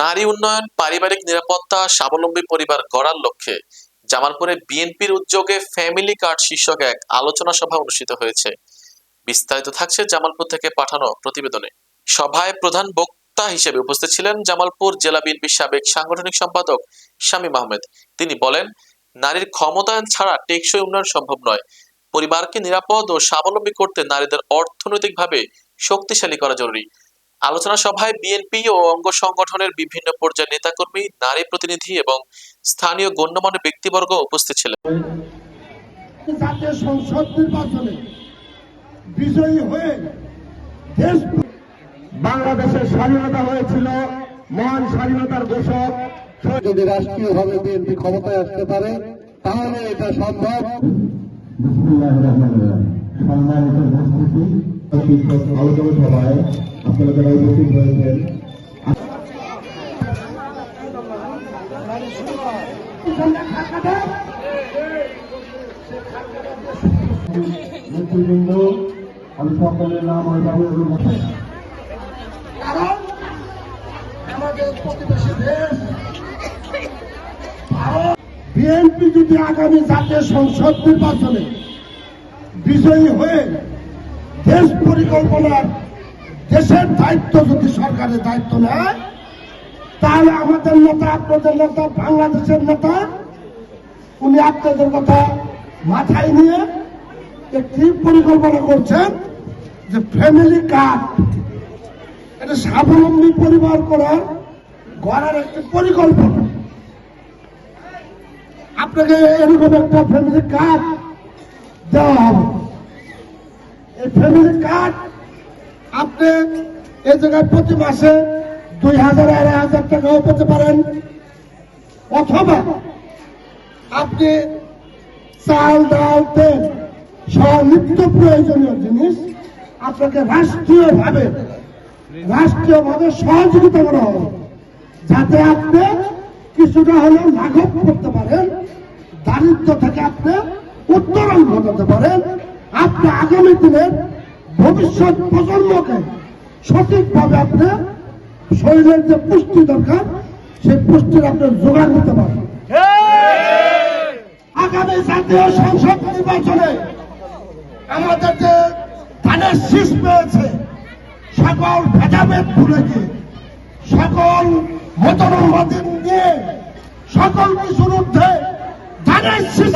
নারী উন্নয়ন, পারিবারিক নিরাপত্তা, স্বাবলম্বী পরিবার গড়ার লক্ষ্যে জামালপুরে বিএনপির উদ্যোগে ফ্যামিলি কার্ড শীর্ষক এক আলোচনা সভা অনুষ্ঠিত হয়েছে। বিস্তারিত থাকছে জামালপুর থেকে পাঠানো প্রতিবেদনে। সভায় প্রধান বক্তা হিসেবে উপস্থিত ছিলেন জামালপুর জেলা বিএনপির সাবেক সাংগঠনিক সম্পাদক শামীম আহমেদ। তিনি বলেন, নারীর ক্ষমতায়ন ছাড়া টেকসই উন্নয়ন সম্ভব নয়। পরিবারকে নিরাপদ ও স্বাবলম্বী করতে নারীদের অর্থনৈতিকভাবে শক্তিশালী করা জরুরি। আলোচনা সভায় বিএনপি ও অঙ্গ সংগঠনের বিভিন্ন পর্যায়ের নেতাকর্মী নারী প্রতিনিধি এবং স্থানীয় গণ্যমান্য ব্যক্তিবর্গ উপস্থিত ছিলেন। জাতীয় সংসদ নির্বাচনে বিজয়ী হয়ে দেশ বাংলাদেশের স্বাধীনতা হয়েছিল মহান স্বাধীনতার ঘোষক। যদি রাষ্ট্রীয়ভাবে বিএনপি ক্ষমতায় আসতে পারে তাহলে এটা সম্ভব। সম্মানিত উপস্থিতি আলোচনা সভায় আপনারা যারা উপস্থিত হয়েছেন নেতৃবৃন্দ আমি সকলের নাম অনুমোদন কারণ আমাদের প্রতিবেশী বিএনপি যদি আগামী জাতীয় সংসদ নির্বাচনে বিজয়ী হয়ে দেশ পরিকল্পনার দেশের দায়িত্ব যদি সরকারের দায়িত্ব নেয়, তাহলে আমাদের নেতা, আপনাদের নেতা, বাংলাদেশের নেতা, উনি আপনাদের কথা মাথায় নিয়ে একটি পরিকল্পনা করছেন যে ফ্যামিলি কার্ড এটা স্বাবলম্বী পরিবার করার গড়ার একটি পরিকল্পনা। আপনাকে এরকম একটা ফ্যামিলি কার্ড দেওয়া হবে। এই ফ্যামিলি কার্ড আপনি এই জায়গায় প্রতি মাসে দুই হাজার, আড়াই হাজার টাকাও পেতে পারেন অথবা আপনি চাল, ডাল, তেল নিত্য প্রয়োজনীয় জিনিস আপনাকে রাষ্ট্রীয়ভাবে রাষ্ট্রীয়ভাবে সহযোগিতা করা হবে। যাতে আপনি কিছুটা হলেও লাঘব করতে পারেন, দারিদ্র থেকে আপনি উত্তরণ ঘটাতে পারেন। আপনি আগামী দিনের ভবিষ্যৎ প্রজন্মকে সঠিকভাবে আপনি শরীরের যে পুষ্টি দরকার, সেই পুষ্টির আপনি জোগাড় দিতে পারেন। আগামী জাতীয় সংসদ নির্বাচনে আমাদের যে ধানের শীষ পেয়েছে, সকল ভেদাভেদ ভুলে গিয়ে, সকল মতনবাদী নিয়ে, সকল কিছুর ধানের শীষ